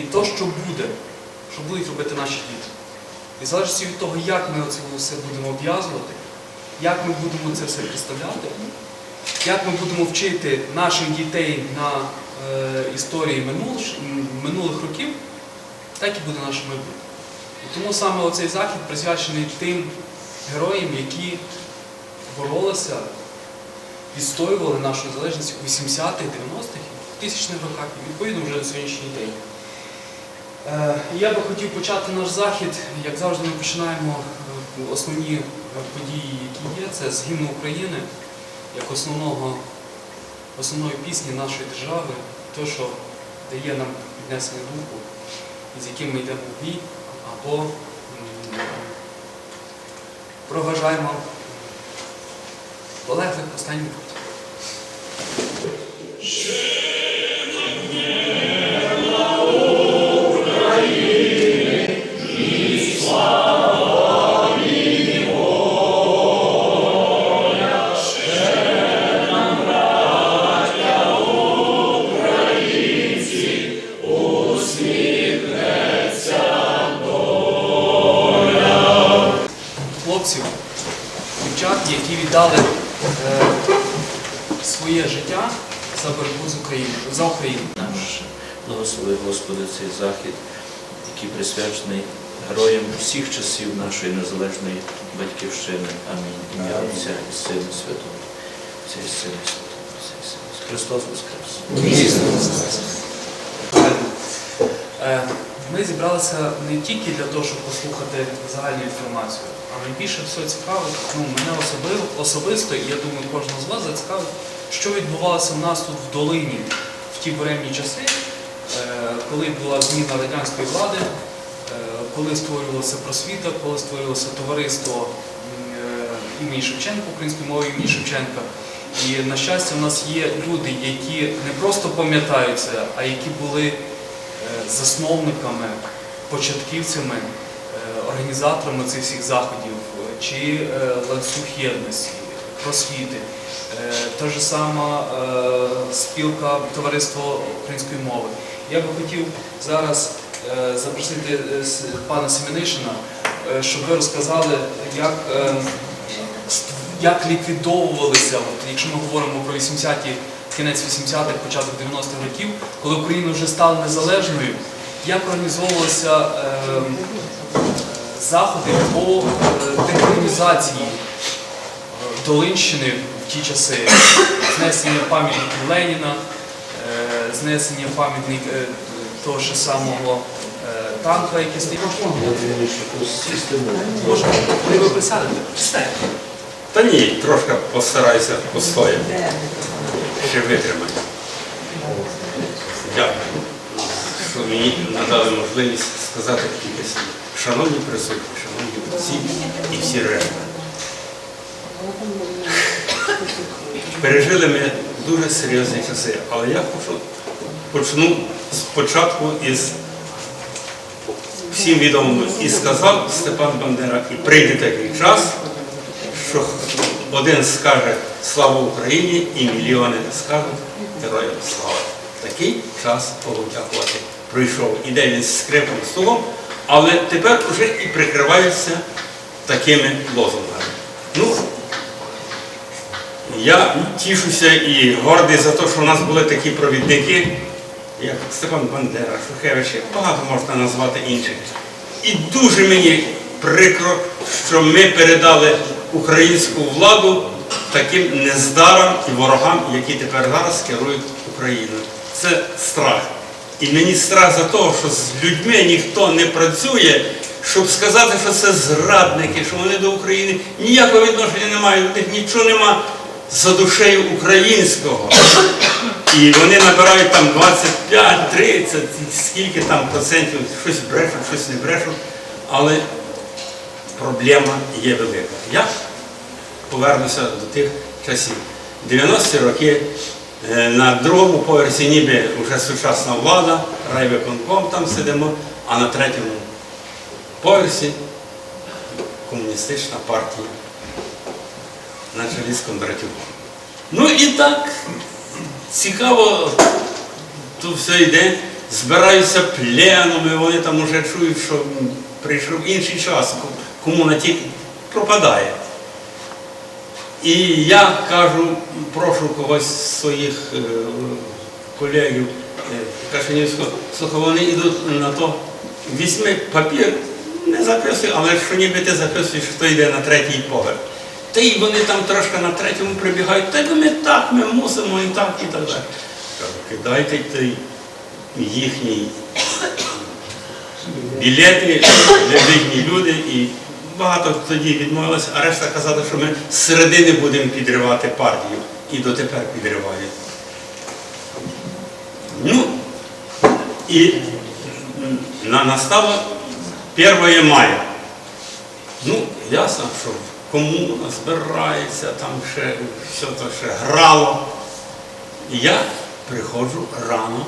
і то, що буде, що будуть робити наші діти. І в залежності від того, як ми це все будемо обв'язувати, як ми будемо це все представляти, як ми будемо вчити наших дітей на е, історії минулих, минулих років, так і буде наше майбутнє. І тому саме оцей захід присвячений тим героям, які боролися, відстоювали нашу незалежність у 80-х, 90-х, 2000-х роках і відповідно вже на сьогоднішній день. Е, Я би хотів почати наш захід, як завжди, ми починаємо е, основні е, події, які є, це з гімну України, як основного, основної пісні нашої держави, то, що дає нам піднесення духу, з яким ми йдемо в бій, або проважаємо полеглих останній благослови цей захід, який присвячений героям всіх часів нашої незалежної батьківщини. Амінь. Ім'я Отця і Сина Святого. Отця і Сина Святого. Отця і Сина Святого. Христос Воскрес! Е, Ми зібралися не тільки для того, щоб послухати загальну інформацію, а найбільше все цікавить, ну, мене особливо, особисто, і я думаю, кожного з вас зацікавить, що відбувалося в нас тут в долині в ті буремні часи, коли була зміна радянської влади, е, коли створювалася просвіта, коли створювалося товариство е, імені Шевченка, української мови імені Шевченка. І на щастя, у нас є люди, які не просто пам'ятають це, а які були е, засновниками, початківцями, організаторами цих всіх заходів, чи ланцюг єдності, просвіти. Та ж сама спілка Товариство української мови. Я би хотів зараз е, запросити е, пана Семенишина, е, щоб ви розказали, як, як ліквідовувалися, от, якщо ми говоримо про 80-ті, кінець 80-х, початок 90-х років, коли Україна вже стала незалежною, як організовувалися заходи по е, Долинщини в ті часи, знесення пам'ятників Леніна, знесення пам'ятник е, того ж самого е, танка, який стоїть. Можна. Ви сядьте. Та ні, трошки постарайся постояти. Ще витримай. Дякую, що мені надали можливість сказати кілька слів. Шановні присутні, шановні отці і всі решта. Пережили ми дуже серйозні часи, але я хочу почну спочатку із всім відомим і сказав Степан Бандера, і прийде такий час, що один скаже слава Україні і мільйони скажуть героям слава. Такий час подякувати пройшов. Іде він з скрипом столом, але тепер вже і прикриваються такими лозунгами. Ну, я тішуся і гордий за те, що в нас були такі провідники, як Степан Бандера, Шухевич, і багато можна назвати інших. І дуже мені прикро, що ми передали українську владу таким нездарам і ворогам, які тепер зараз керують Україною. Це страх. І мені страх за те, що з людьми ніхто не працює, щоб сказати, що це зрадники, що вони до України ніякого відношення не мають, у нічого нема за душею українського. І вони набирають там 25, 30, скільки там процентів, щось брешуть, щось не брешуть. Але проблема є велика. Я повернуся до тих часів. 90-ті роки е, на другому поверсі ніби вже сучасна влада, райвиконком там сидимо, а на третьому поверсі комуністична партія на чолі з Кондратюком. Ну і так цікаво тут все йде. збираються пленами, вони там уже чують, що прийшов інший час, кому на ті пропадає. І я кажу, прошу когось своїх е, колегів е, Кашинівського, слухай, вони йдуть на то, візьми папір, не записуй, але що ніби ти записуєш, хто йде на третій поверх. Та й вони там трошки на третьому прибігають, та ми так, ми мусимо і так, і так далі. Кидайте той їхній білети, видні люди, і багато тоді відмовилося, а решта казали, що ми з середини будемо підривати партію. І дотепер підривають. Ну, і настало 1 мая. Ну, ясно, що комуна збирається, там ще все то ще грало. І я приходжу рано,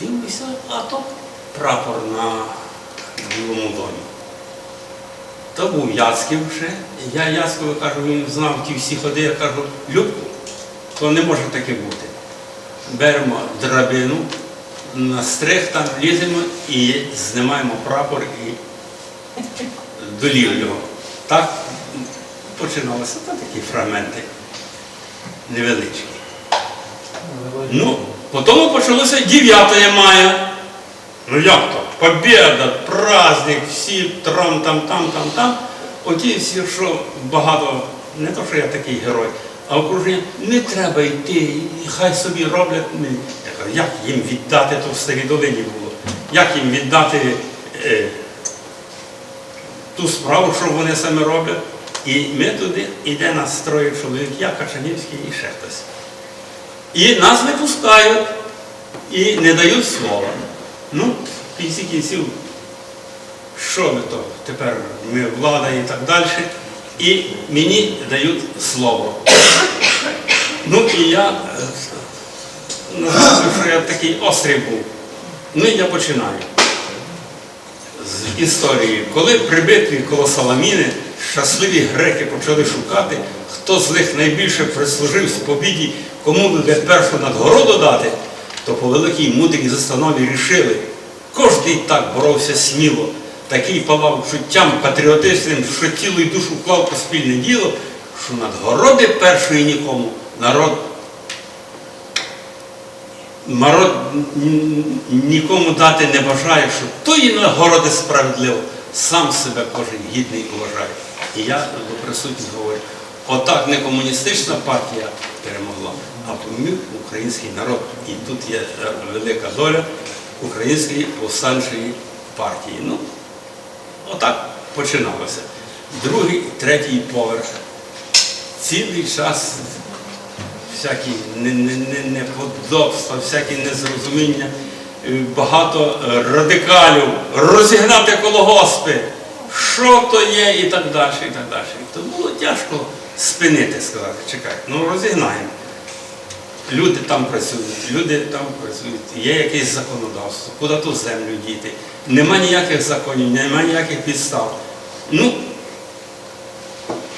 дивлюся, а то прапор на Білому домі. То був Яцьків ще. Я Яцькову кажу, він знав ті всі ходи, я кажу, Любку, то не може таке бути. Беремо драбину, на стрих там ліземо і знімаємо прапор і долів його. Так починалося Та такі фрагменти невеличкі. Ну, потім почалося 9 мая. Ну як то? Побєда, праздник, всі трам, там, там, там, там. Оті всі, що багато, не то, що я такий герой, а окруження не треба йти, хай собі роблять. Як їм віддати, то в старій долині було. Як їм віддати е, ту справу, що вони саме роблять. І ми туди йде нас троє чоловік, я Качанівський і ще хтось. І нас не пускають і не дають слова. Ну, в кінці кінців, що ми то? Тепер ми влада і так далі. І мені дають слово. Ну і я е, що я такий острий був. Ну і я починаю історії. Коли при битві коло Саламіни щасливі греки почали шукати, хто з них найбільше прислужив з побіді, кому буде першу надгороду дати, то по великій мудрій застанові рішили. Кожний так боровся сміло, такий палав чуттям патріотичним, що тіло й душу вклав по спільне діло, що надгороди першої нікому народ народ нікому дати не бажає, що тої нагороди справедливо, сам себе кожен гідний вважає. І я до присутніх говорю, отак не комуністична партія перемогла, а поміг український народ. І тут є е, велика доля української повстанчої партії. Ну, отак починалося. Другий, третій поверх. Цілий час всякі не- не- не- неподобства, всякі незрозуміння, е, багато е, радикалів, розігнати колгоспи, що то є і так далі, і так далі. То було тяжко спинити, сказати, чекай, ну розігнаємо. Люди там працюють, люди там працюють, є якесь законодавство, куди ту землю діти. Нема ніяких законів, нема ніяких підстав. Ну,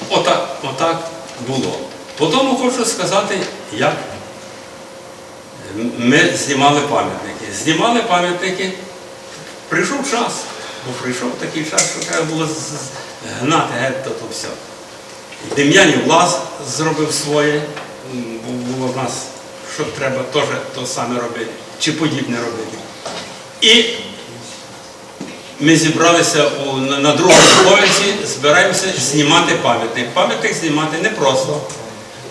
отак, отак було. Потім хочу сказати, як ми знімали пам'ятники. Знімали пам'ятники, прийшов час, бо прийшов такий час, що треба було гнати геть то, то все. Дем'янів Лаз зробив своє, бо було в нас, що треба теж то саме робити, чи подібне робити. І ми зібралися у, на, на другому поверсі, збираємося знімати пам'ятник. Пам'ятник знімати непросто.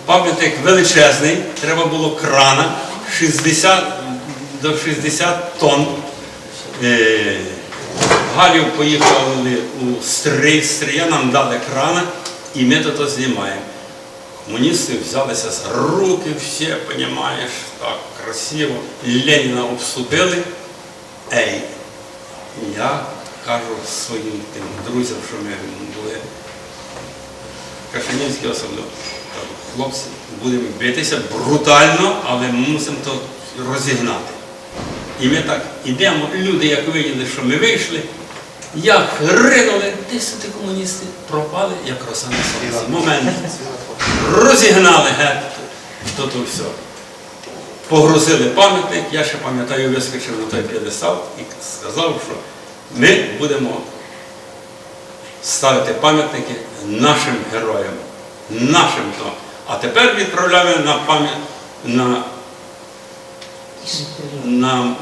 Пам'ятник величезний, треба було крана 60 до 60 тонн. Е, Галів поїхали у Стрий, Стрия нам дали крана, і ми то знімаємо. Комуністи взялися за руки, всі, розумієш, так красиво. Леніна обступили. Ей, я кажу своїм тим друзям, що ми були Кашанівські особливо. Хлопці, будемо битися брутально, але ми мусимо то розігнати. І ми так ідемо, люди, як виділи, що ми вийшли, як ринули, десь ті комуністи пропали, як роса на сонці. Момент. Розігнали геть, то то все. погрузили пам'ятник, я ще пам'ятаю, вискочив на той п'єдестал і сказав, що ми будемо ставити пам'ятники нашим героям, нашим то. А тепер відправляємо на пам'ять на, на,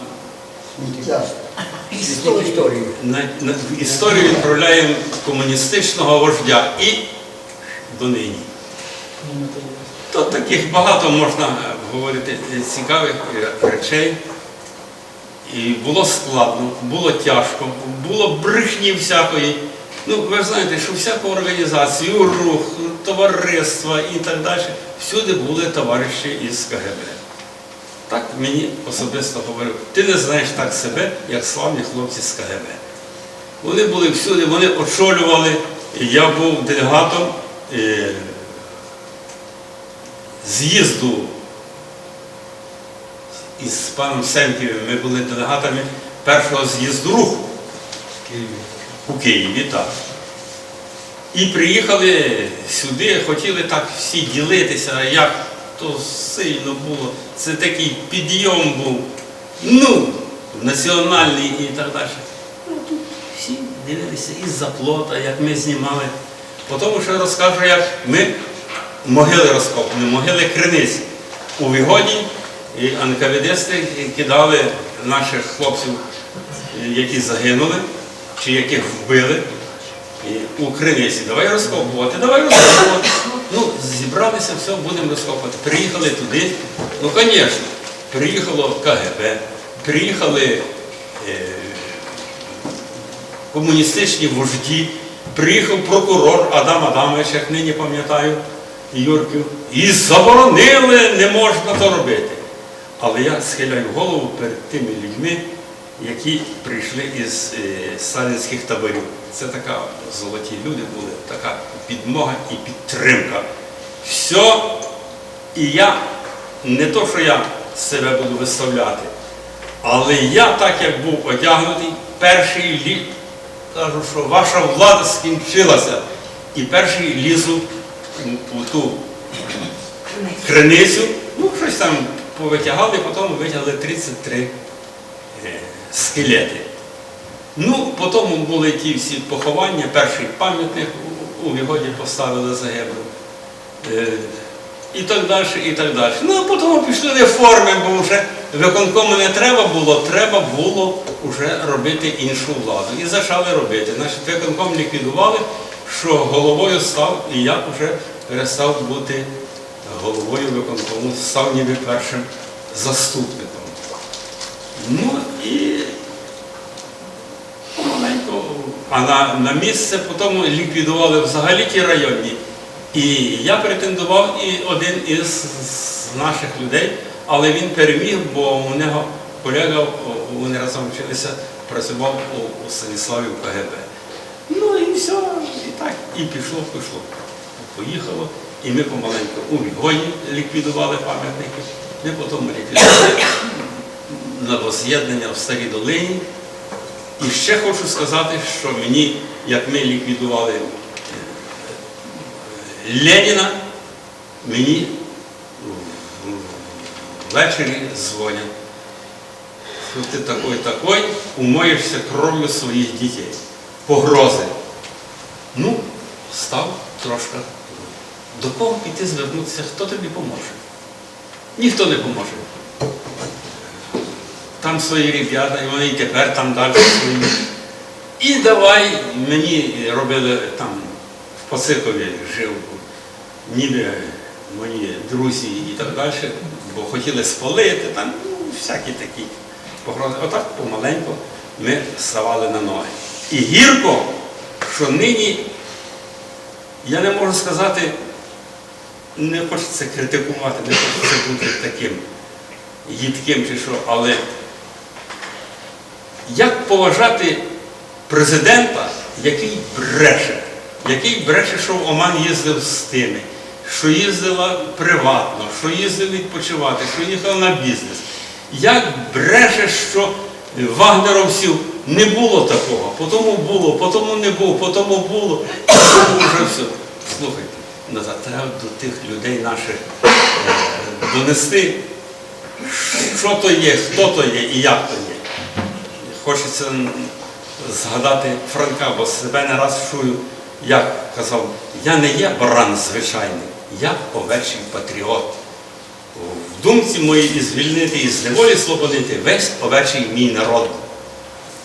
Історію. на, на історію відправляємо комуністичного вождя і донині. То таких багато можна говорити цікавих речей. І було складно, було тяжко, було брехні всякої. Ну, ви ж знаєте, що всяку організацію, рух, товариства і так далі, всюди були товариші із КГБ. Так мені особисто говорив, ти не знаєш так себе, як славні хлопці з КГБ. Вони були всюди, вони очолювали, я був делегатом е, з'їзду із паном Семківим, ми були делегатами першого з'їзду руху у Києві, так. І приїхали сюди, хотіли так всі ділитися, як то сильно було. Це такий підйом був, ну, національний і так далі. Ну, тут всі дивилися із заплота, як ми знімали. Потім ще розкажу, як ми могили розкопали, могили криниці. У Вігоді і НКВДсти кидали наших хлопців, які загинули, чи яких вбили. І у криниці, давай розкопувати, давай розкопувати. Ну, зібралися, все, будемо розкопувати. Приїхали туди. Ну, звісно, приїхало КГБ, приїхали е, комуністичні вожді, приїхав прокурор Адам Адамович, як нині пам'ятаю, Юрків, і заборонили, не можна то робити. Але я схиляю голову перед тими людьми, які прийшли із е, сталінських таборів. Це така золоті люди були, така підмога і підтримка. Все, і я не то, що я себе буду виставляти, але я, так як був одягнутий, перший лі... кажу, що ваша влада скінчилася. І перший лізу у ту криницю, ну щось там повитягали, потім витягли 33 е, скелети. Ну, потім були ті всі поховання, перший пам'ятник у- Вігоді поставили загиблим. Е, І так далі, і так далі. Ну, а потім пішли реформи, бо вже виконкому не треба було, треба було вже робити іншу владу. І почали робити. Значить, виконком ліквідували, що головою став, і я вже перестав бути головою виконкому, став ніби першим заступником. Ну і помаленьку, а на, на місце потім ліквідували взагалі ті районні. І я претендував і один із наших людей, але він переміг, бо у нього колега, вони разом вчилися, працював у, у Станіславі в КГБ. Ну і все, і так, і пішло, пішло. Поїхало, і ми помаленьку у Вігоні ліквідували пам'ятники, ми потім ліквідували на воз'єднання в Старій Долині. І ще хочу сказати, що мені, як ми ліквідували е, Леніна, мені ввечері дзвонять, що ти такий такий, умоєшся кров'ю своїх дітей. Погрози. Ну, став трошки. До кого піти звернутися, хто тобі поможе? Ніхто не поможе. Там свої ребята, і вони тепер там далі свої. І давай мені робили там в Пацикові жив, ніби мої друзі і так далі, бо хотіли спалити, там ну, всякі такі погрози. Отак помаленьку ми ставали на ноги. І гірко, що нині, я не можу сказати, не хочеться критикувати, не хочеться бути таким їдким чи що, але як поважати президента, який бреше, який бреше, що в Оман їздив з тими, що їздила приватно, що їздив відпочивати, що їхав на бізнес. Як бреше, що вагнеровців не було такого, потім було, потім не було, потім було, потім вже все. Слухайте, назад треба до тих людей наших е, донести, що то є, хто то є і як то є. Хочеться згадати Франка, бо себе не раз чую, як казав, я не є баран звичайний, я овечий патріот. В думці моїй і звільнити, і з неволі слободити весь овечий мій народ.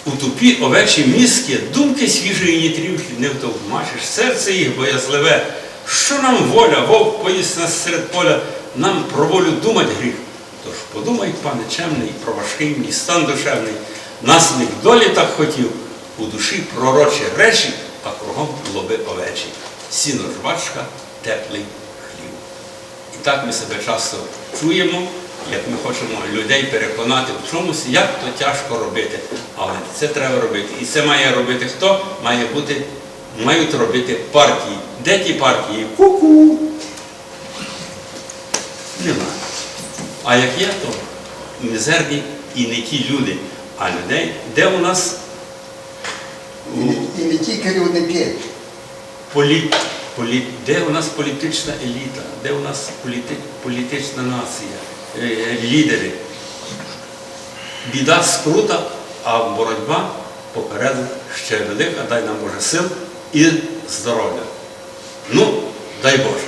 У тупі овечі мізки думки свіжої нітрівки не втовмачиш, серце їх боязливе. Що нам воля, вовк поїсть нас серед поля, нам про волю думать гріх. Тож подумай, пане чемний, про важкий мій стан душевний. Насміх долі так хотів, у душі пророчі речі, а кругом лоби овечі. Сіно жвачка, теплий хліб. І так ми себе часто чуємо, як ми хочемо людей переконати в чомусь, як то тяжко робити. Але це треба робити. І це має робити хто? Має бути, мають робити партії. Де ті партії? Ку-ку. Нема. А як є, то мізерні і не ті люди, а людей, де у нас І не, і не тільки керівники. полі, полі, де у нас політична еліта, де у нас політи, політична нація, е, лідери. Біда скрута, а боротьба попереду ще велика, дай нам Боже сил і здоров'я. Ну, дай Боже.